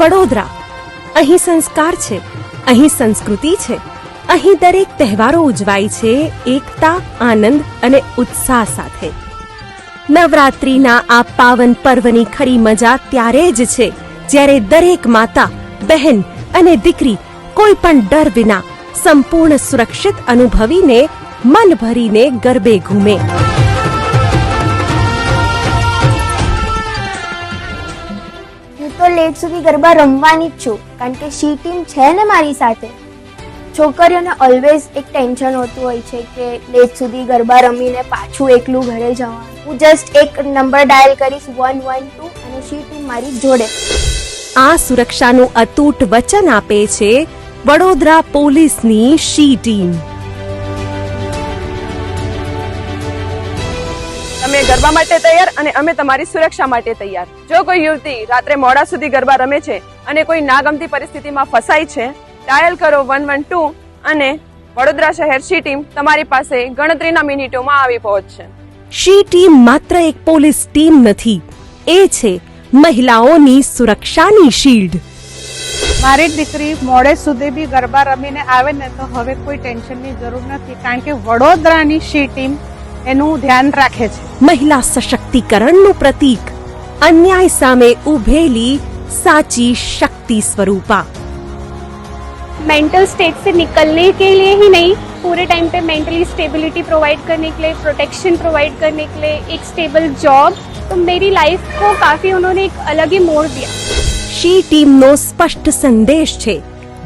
વડોદરા. અહીં સંસ્કાર છે, અહીં સંસ્કૃતિ છે, અહીં દરેક તહેવારો ઉજવાય છે એકતા, આનંદ અને ઉત્સાહ સાથે. નવરાત્રિના આ પાવન પર્વની ખરી મજા ત્યારે જ છે જ્યારે દરેક માતા, બહેન અને દીકરી કોઈ પણ ડર વિના સંપૂર્ણ સુરક્ષિત અનુભવીને મન ભરીને ગરબે ઘૂમે. લેટ સુધી ગરબા રમવાની જ છું, કારણ કે શી ટીમ છે ને મારી સાથે? છોકરીઓને ઓલવેઝ એક ટેન્શન હોતું હોય છે કે લેટ સુધી ગરબા રમીને પાછું એકલું ઘરે જવાનું. હું જસ્ટ એક નંબર ડાયલ કરીશ વન વન ટુ અને શી ટીમ મારી જોડે. આ સુરક્ષાનું અતૂટ વચન આપે છે વડોદરા પોલીસની શી ટીમ. ગરબા માટે તૈયાર અને અમે તમારી સુરક્ષા માટે તૈયાર. જો કોઈ યુવતી રાત્રે મોડા સુધી ગરબા રમે છે અને કોઈ નાગમતી પરિસ્થિતિમાં ફસાય છે ડાયલ કરો વન વન ટુ અને વડોદરા શહેર સી ટીમ તમારી પાસે ગણતરીના મિનિટોમાં આવી પહોંચશે. શી ટીમ માત્ર એક પોલીસ ટીમ નથી એ છે મહિલાઓની સુરક્ષાની શીલ્ડ. મારી દીકરી મોડે સુધી બી ગરબા રમીને આવે ને તો હવે કોઈ ટેન્શનની જરૂર નથી કારણ કે વડોદરાની શી ટીમ એનું ધ્યાન રાખે છે મહિલા સશક્તિકરણનું પ્રતીક અન્યાય સામે ઉભેલી સાચી શક્તિ સ્વરૂપા मेंटल स्टेट से निकलने के लिए ही नहीं पूरे टाइम पे मेंटली स्टेबिलिटी प्रोवाइड करने के लिए प्रोटेक्शन प्रोवाइड करने के लिए एक स्टेबल जॉब तो मेरी लाइफ को काफ़ी उन्होंने एक अलग ही मोड़ दिया શી ટીમનો સ્પષ્ટ સંદેશ છે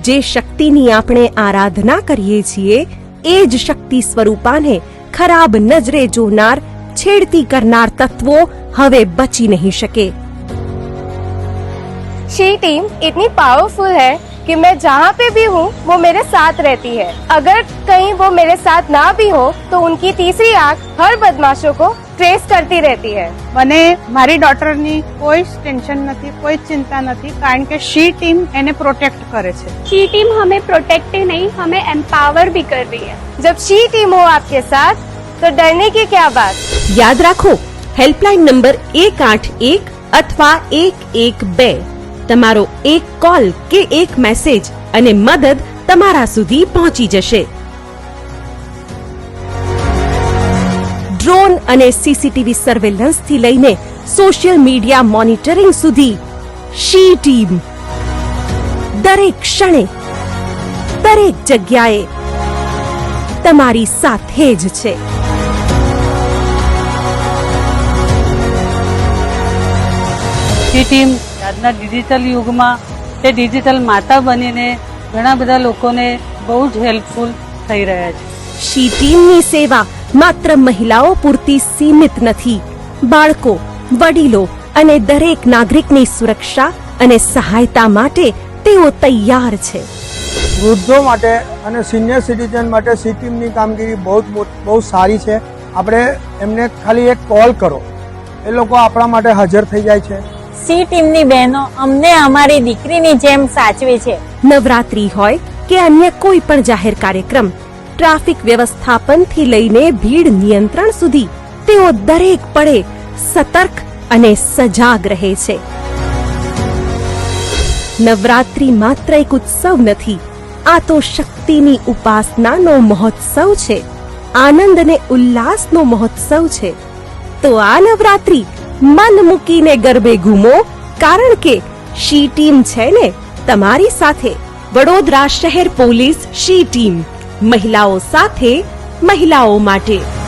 જે શક્તિની આપણે આરાધના કરીએ છીએ એ જ શક્તિ સ્વરૂપાને ખરાબ નજરે જોનાર છેડતી કરનાર તત્વો હવે બચી નહીં શકે शी टीम इतनी पावरफुल है कि मैं जहाँ पे भी हूँ वो मेरे साथ रहती है अगर कहीं वो मेरे साथ ना भी हो तो उनकी तीसरी आंख हर बदमाशों को ट्रेस करती रहती है મને મારી ડોટરની કોઈ જ ટેન્શન નથી કોઈ જ ચિંતા નથી કારણ કે શી ટીમ એને પ્રોટેક્ટ કરે છે शी टीम हमें प्रोटेक्ट ही नहीं हमें एम्पावर भी कर रही है जब शी टीम हो आपके साथ तो डरने की क्या बात યાદ રાખો હેલ્પલાઇન નંબર એક આઠ એક અથવા એક એક બે તમારો એક કોલ કે એક મેસેજ અને મદદ તમારા સુધી પહોંચી જશે ડ્રોન અને સીસીટીવી સર્વેલન્સ થી લઈને સોશિયલ મીડિયા મોનિટરિંગ સુધી શી ટીમ દરેક ક્ષણે દરેક જગ્યાએ તમારી સાથે જ છે એ ટીમ આજના ડિજિટલ યુગમાં તે ડિજિટલ માતા બનીને ઘણા બધા લોકોને બહુ જ હેલ્પફુલ થઈ રહ્યા છે. શી ટીમની સેવા માત્ર મહિલાઓ પૂરતી સીમિત નથી. બાળકો વડીલો અને દરેક નાગરિકની સુરક્ષા અને સહાયતા માટે તેઓ તૈયાર છે. વૃદ્ધો માટે અને સિનિયર સિટીઝન માટે સી ટીમની કામગીરી બહુ બહુ સારી છે. આપણે એમને ખાલી એક કોલ કરો. એ લોકો આપણા માટે હાજર થઈ જાય છે. સી ટીમની બહેનો અમને અમારી દીકરીની જેમ સાચવે છે. નવરાત્રી હોય કે અન્ય કોઈ પણ જાહેર કાર્યક્રમ, ટ્રાફિક વ્યવસ્થાપનથી લઈને ભીડ નિયંત્રણ સુધી તેઓ દરેક પળે સતર્ક અને સજાગ રહે છે. નવરાત્રી માત્ર એક ઉત્સવ નથી, આ તો શક્તિની ઉપાસનાનો મહોત્સવ છે, આનંદ અને ઉલ્લાસનો મહોત્સવ છે. તો આ નવરાત્રી મન મૂકીને ગરબે ઘૂમો, કારણ કે શી ટીમ છે ને તમારી સાથે. વડોદરા શહેર પોલીસ શી ટીમ. મહિલાઓ સાથે, મહિલાઓ માટે.